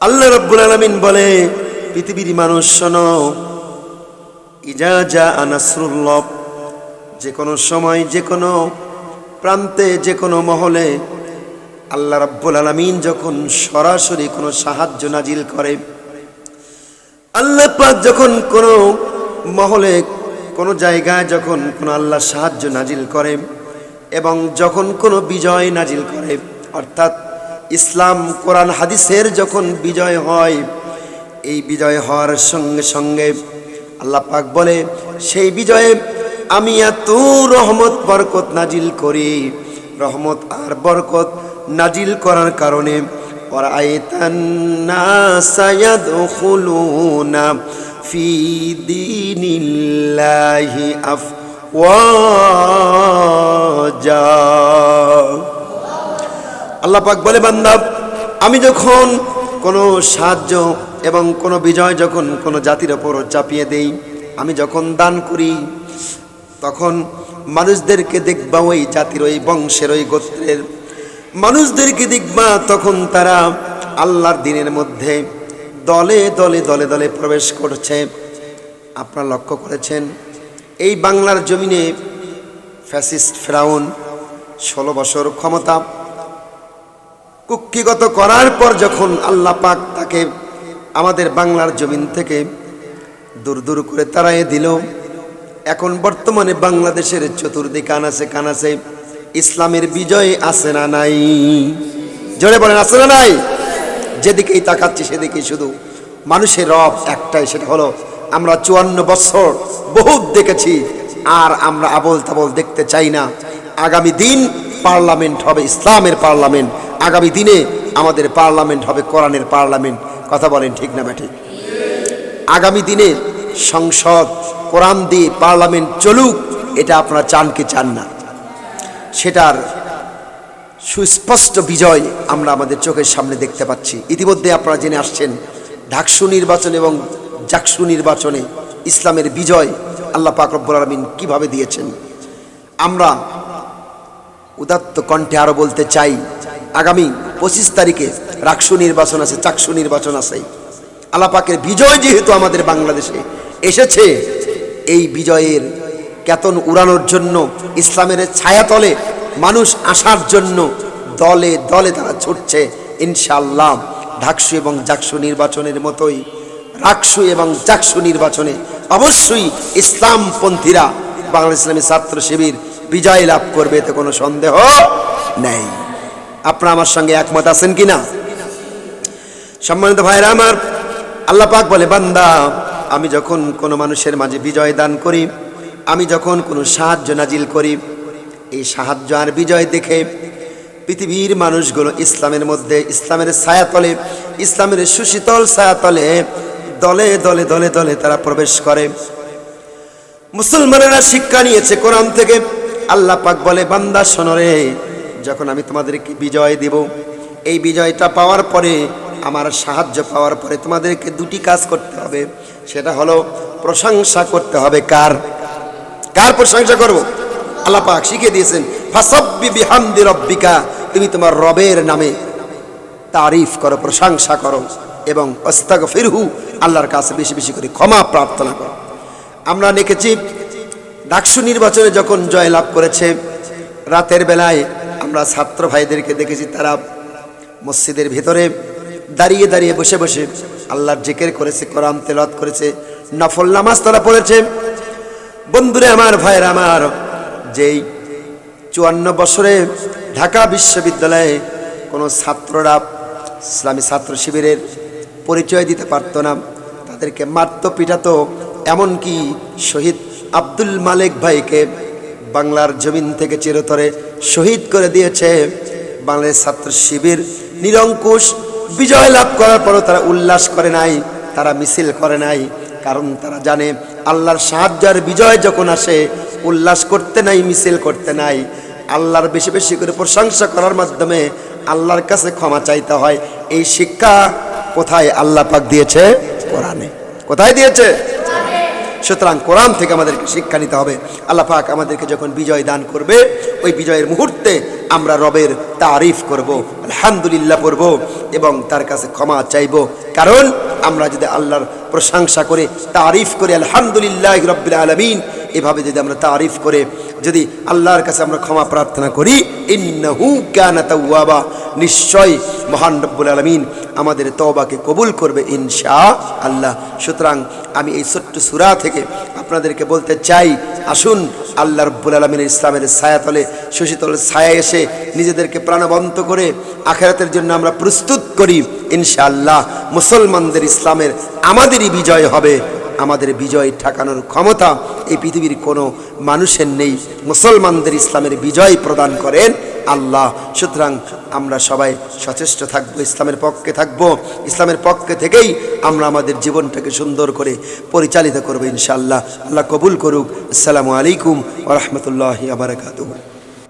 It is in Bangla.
আল্লাহ রব্বুল আলমিন বলে, পৃথিবীর মানুষ শোনো, ইজা যা আনাসরুল্লভ যে কোনো সময় যে কোনো প্রান্তে যে কোনো মহলে আল্লাহ রাব্বুল আলমিন যখন সরাসরি কোনো সাহায্য নাজিল করে, আল্লাহ পাক যখন কোনো মহলে, কোনো জায়গায় যখন কোনো আল্লাহ সাহায্য নাজিল করে এবং যখন কোনো বিজয় নাজিল করে, অর্থাৎ ইসলাম কোরআন হাদিসের যখন বিজয় হয়, এই বিজয় হওয়ার সঙ্গে সঙ্গে আল্লাহ পাক বলে, সেই বিজয়ে আমি এত রহমত, বরকত নাজিল করি। রহমত আর বরকত নাজিল করার কারণে যা আল্লাহ পাক বলে, বান্দা, আমি যখন কোনো সাহায্য এবং কোনো বিজয় যখন কোনো জাতির ওপর চাপিয়ে দেই, আমি যখন দান করি, তখন মানুষদেরকে দেখবা ওই জাতির ওই বংশের ওই গোত্রের মানুষদেরকে দেখবা তখন তারা আল্লাহর দিনের মধ্যে দলে দলে দলে দলে প্রবেশ করছে। আপনারা লক্ষ্য করেছেন, এই বাংলার জমিনে ফ্যাসিস্ট ফেরাউন ষোলো বছর ক্ষমতা কুক্ষিগত করার পর যখন আল্লাহ পাক তাকে আমাদের বাংলার জমিন থেকে দূর দূর করে তাড়াইয়ে দিল, এখন বর্তমানে বাংলাদেশের চতুর্দিকে আনাসে কানাসে ইসলামের বিজয় আছে না নাই? জোরে বলেন, আছে না নাই? যেদিকেই তাকাচ্ছি সেদিকেই শুধু মানুষের রব একটাই, সেটা হলো আমরা চুয়ান্ন বছর বহুত দেখেছি, আর আমরা আবল তাবল দেখতে চাই না। আগামী দিন পার্লামেন্ট হবে, ইসলামের পার্লামেন্ট। আগামী দিনে আমাদের পার্লামেন্ট হবে, কোরআনের পার্লামেন্ট। কথা বলেন ঠিক না ব্যাঠিক আগামী দিনে সংসদ কোরআন দিয়ে পার্লামেন্ট চলুক, এটা আপনারা চান কি চান না। সেটার সুস্পষ্ট বিজয় আমরা আমাদের চোখের সামনে দেখতে পাচ্ছি। ইতিমধ্যে আপনারা জেনে আসছেন, ঢাকসু নির্বাচন এবং জাকসু নির্বাচনে ইসলামের বিজয় আল্লাহ পাক রব্বুল আলমিন কীভাবে দিয়েছেন? আমরা উদাত্ত কণ্ঠে আরও বলতে চাই আগামী পঁচিশ তারিখে রাকসু নির্বাচন আছে, চাকসু নির্বাচন আছে। আলাপাকের বিজয় যেহেতু আমাদের বাংলাদেশে এসেছে, এই বিজয়ের কেতন উড়ানোর জন্য, ইসলামের ছায়াতলে মানুষ আসার জন্য দলে দলে তারা ছুটছে ইনশাল্লাহ ঢাকসু এবং জাকসু নির্বাচনের মতোই, রাকসু এবং জাকসু নির্বাচনে অবশ্যই ইসলামপন্থীরা বাংলাদেশ ইসলামী ছাত্র শিবির বিজয় লাভ করবে, এতে কোনো সন্দেহ নেই। আপনারা আমার সঙ্গে একমত আছেন কি না সম্মানিত ভাইরা আমার আল্লাহ পাক বলে, বান্দা, আমি যখন কোনো মানুষের মাঝে বিজয় দান করি, আমি যখন কোনো সাহায্য নাজিল করি, এই সাহায্য আর বিজয় দেখে পৃথিবীর মানুষগুলো ইসলামের মধ্যে, ইসলামের ছায়াতলে, ইসলামের সুশীতল ছায়াতলে দলে দলে দলে দলে তারা প্রবেশ করে। মুসলমানেরা শিক্ষা নিয়েছে কোরআন থেকে। আল্লাহ পাক বলে, বান্দা শোনরে যখন আমি তোমাদেরকে বিজয় দেব, এই বিজয়টা পাওয়ার পরে, আমার সাহায্য পাওয়ার পরে তোমাদেরকে দুটি কাজ করতে হবে। সেটা হলো, প্রশংসা করতে হবে। কার? কার প্রশংসা করব? আল্লাহ পাক শিখিয়ে দিয়েছেন, ফাসাব্বি বিহামদি রব্বিকা তুমি তোমার রবের নামে তারিফ করো, প্রশংসা করো এবং অস্তাগ ফিরহু আল্লাহর কাছে বেশি বেশি করে ক্ষমা প্রার্থনা করো। আমরা দেখেছি, ডাকসু নির্বাচনে যখন জয় লাভ করেছে, রাতের বেলায় আমরা ছাত্র ভাইদেরকে দেখেছি, তারা মসজিদের ভিতরে দাঁড়িয়ে দাঁড়িয়ে বসে বসে আল্লাহর জিকের করেছে, কোরআন তেলত করেছে, নফল নামাজ তারা পড়েছে। বন্ধুরে আমার, ভাইয়ের আমার, যেই চুয়ান্ন বছরে ঢাকা বিশ্ববিদ্যালয়ে কোনো ছাত্ররা ইসলামী ছাত্র শিবিরের পরিচয় দিতে পারতো না, তাদেরকে মারত, পিটাতো, এমনকি শহীদ আব্দুল মালিক ভাইকে বাংলার জমিন থেকে চিরতরে শহীদ করে দিয়েছে বাংলাদেশ ছাত্র শিবির। নিরঙ্কুশ বিজয় লাভ করার পরও তারা উল্লাস করে নাই, তারা মিছিল করে নাই, কারণ তারা জানে আল্লাহর সাহায্যের বিজয় যখন আসে, উল্লাস করতে নাই, মিছিল করতে নাই। আল্লাহর বেশি বেশি করে প্রশংসা করার মাধ্যমে আল্লাহর কাছে ক্ষমা চাইতে হয়। এই শিক্ষা কোথায় আল্লাহ পাক দিয়েছে? কোরআনে। কোথায় দিয়েছে? সুতরাং কোরআন থেকে আমাদেরকে শিক্ষা নিতে হবে। আল্লাহ পাক আমাদেরকে যখন বিজয় দান করবে, ওই বিজয়ের মুহূর্তে আমরা রবের তারিফ করব, আলহামদুলিল্লাহ পড়ব এবং তার কাছে ক্ষমা চাইব। কারণ আমরা যদি আল্লাহর প্রশংসা করে, তারিফ করে, আলহামদুলিল্লাহ রব্বুল আলমিন এভাবে যদি আমরা তারিফ করে, যদি আল্লাহর কাছে আমরা ক্ষমা প্রার্থনা করি, ইন্নাহু কানা তাওয়াবা, নিশ্চয় মহান রব্বুল আলমিন আমাদের তওবাকে কবুল করবে ইনশা আল্লাহ সুতরাং আমি এই ছোট্ট সুরা থেকে আপনাদেরকে বলতে চাই, আসুন আল্লাহ রব্বুল আলমিনের ইসলামের ছায়াতলে শশীতল ছায়া এসে নিজেদেরকে প্রাণবন্ত করে আখেরাতের জন্য আমরা প্রস্তুত করি, ইনশাআল্লাহ। মুসলমানদের ইসলামের আমাদেরই বিজয় হবে। আমাদের বিজয় ঠেকানোর ক্ষমতা এই পৃথিবীর কোনো মানুষের নেই। মুসলমানদের ইসলামের বিজয় প্রদান করেন আল্লাহ। সুতরাং আমরা সবাই সচেষ্ট থাকব, ইসলামের পক্ষে থাকব। ইসলামের পক্ষে থেকেই আমরা আমাদের জীবনটাকে সুন্দর করে পরিচালিত করব ইনশাআল্লাহ। আল্লাহ কবুল করুক। আসসালামু আলাইকুম ওরহমতুল্লাহ আবরকাতুহ